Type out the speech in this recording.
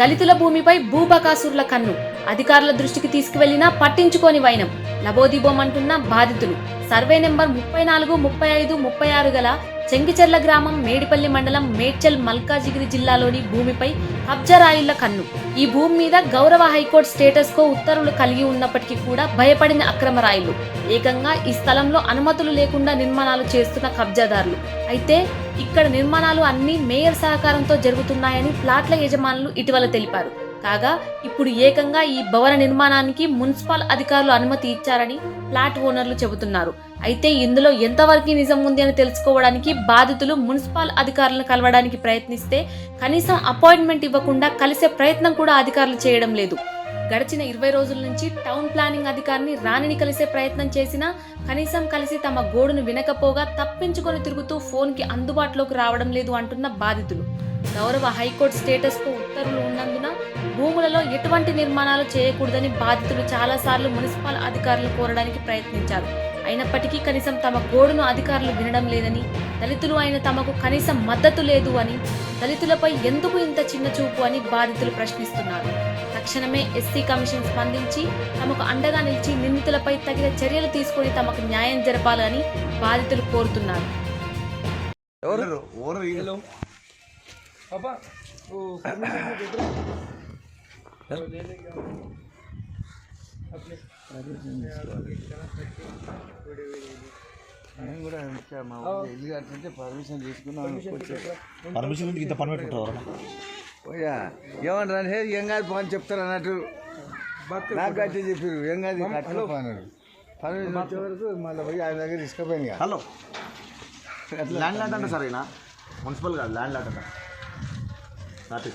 దళితుల భూమిపై భూబకాసురుల కన్ను. అధికారుల దృష్టికి తీసుకువెళ్ళినా పట్టించుకోని వైనం. లబోదిబోమంటున్న బాధితులు. సర్వే నెంబర్ ముప్పై నాలుగు ముప్పై ఐదు ముప్పై ఆరు గల చెంగిచెర్ల గ్రామం మేడిపల్లి మండలం మేడ్చల్ మల్కాజిగిరి జిల్లాలోని భూమిపై కబ్జరాయుళ్ళ కన్ను. ఈ భూమి మీద గౌరవ హైకోర్టు స్టేటస్ కో ఉత్తర్వులు కలిగి ఉన్నప్పటికీ కూడా భయపడిన అక్రమ రాయులు. ఏకంగా ఈ స్థలంలో అనుమతులు లేకుండా నిర్మాణాలు చేస్తున్న కబ్జాదారులు. అయితే ఇక్కడ నిర్మాణాలు అన్ని మేయర్ సహకారంతో జరుగుతున్నాయని ప్లాట్ల యజమానులు ఇటీవల తెలిపారు. కాగా ఇప్పుడు ఏకంగా ఈ భవన నిర్మాణానికి మున్సిపల్ అధికారులు అనుమతి ఇచ్చారని ఫ్లాట్ ఓనర్లు చెబుతున్నారు. అయితే ఇందులో ఎంతవరకు నిజం ఉంది అని తెలుసుకోవడానికి బాధితులు మున్సిపల్ అధికారులను కలవడానికి ప్రయత్నిస్తే కనీసం అపాయింట్మెంట్ ఇవ్వకుండా కలిసే ప్రయత్నం కూడా అధికారులు చేయడం లేదు. గడిచిన ఇరవై రోజుల నుంచి టౌన్ ప్లానింగ్ అధికారిని రాణిని కలిసే ప్రయత్నం చేసినా కనీసం కలిసి తమ గోడును వినకపోగా తప్పించుకొని తిరుగుతూ ఫోన్కి అందుబాటులోకి రావడం లేదు అంటున్న బాధితులు. గౌరవ హైకోర్టు స్టేటస్కు ఉత్తర్వులు ఉన్నందున భూములలో ఎటువంటి నిర్మాణాలు చేయకూడదని బాధితులు చాలాసార్లు మున్సిపల్ అధికారులు కోరడానికి ప్రయత్నించారు. అయినప్పటికీ కనీసం తమ గోడును అధికారులు వినడం లేదని దళితులు అయిన తమకు కనీసం మద్దతు లేదు అని దళితులపై ఎందుకు ఇంత చిన్న చూపు అని బాధితులు ప్రశ్నిస్తున్నారు తక్షణమే ఎస్సీ కమిషన్ స్పందించి తమకు అండగా నిలిచి నిందితులపై తగిన చర్యలు తీసుకొని తమకు న్యాయం జరపాలని బాధితులు కోరుతున్నారు ఎవరు ఓనర్ हेलो पापा वो నేను కూడా మా ఇల్లు కట్టుంటే పర్మిషన్ తీసుకున్నాను. పర్మిషన్ ఉంటే ఇంత పని పెట్టుకుంటారు పోయా. ఏమన్నారు అంటే ఏం కాదు పని చెప్తారు అన్నట్టు. నాకు కట్టి చెప్పారు ఏం కాదు కట్టలో పన్నారు పర్మిషన్ వచ్చే వరకు మళ్ళీ పోయి ఆయన దగ్గర తీసుకుపోయాను ఇక. హలో. ల్యాండ్ లాట్ అంటే సరేనా? మున్సిపల్ కాదు ల్యాండ్ లాట్ అంట నాటి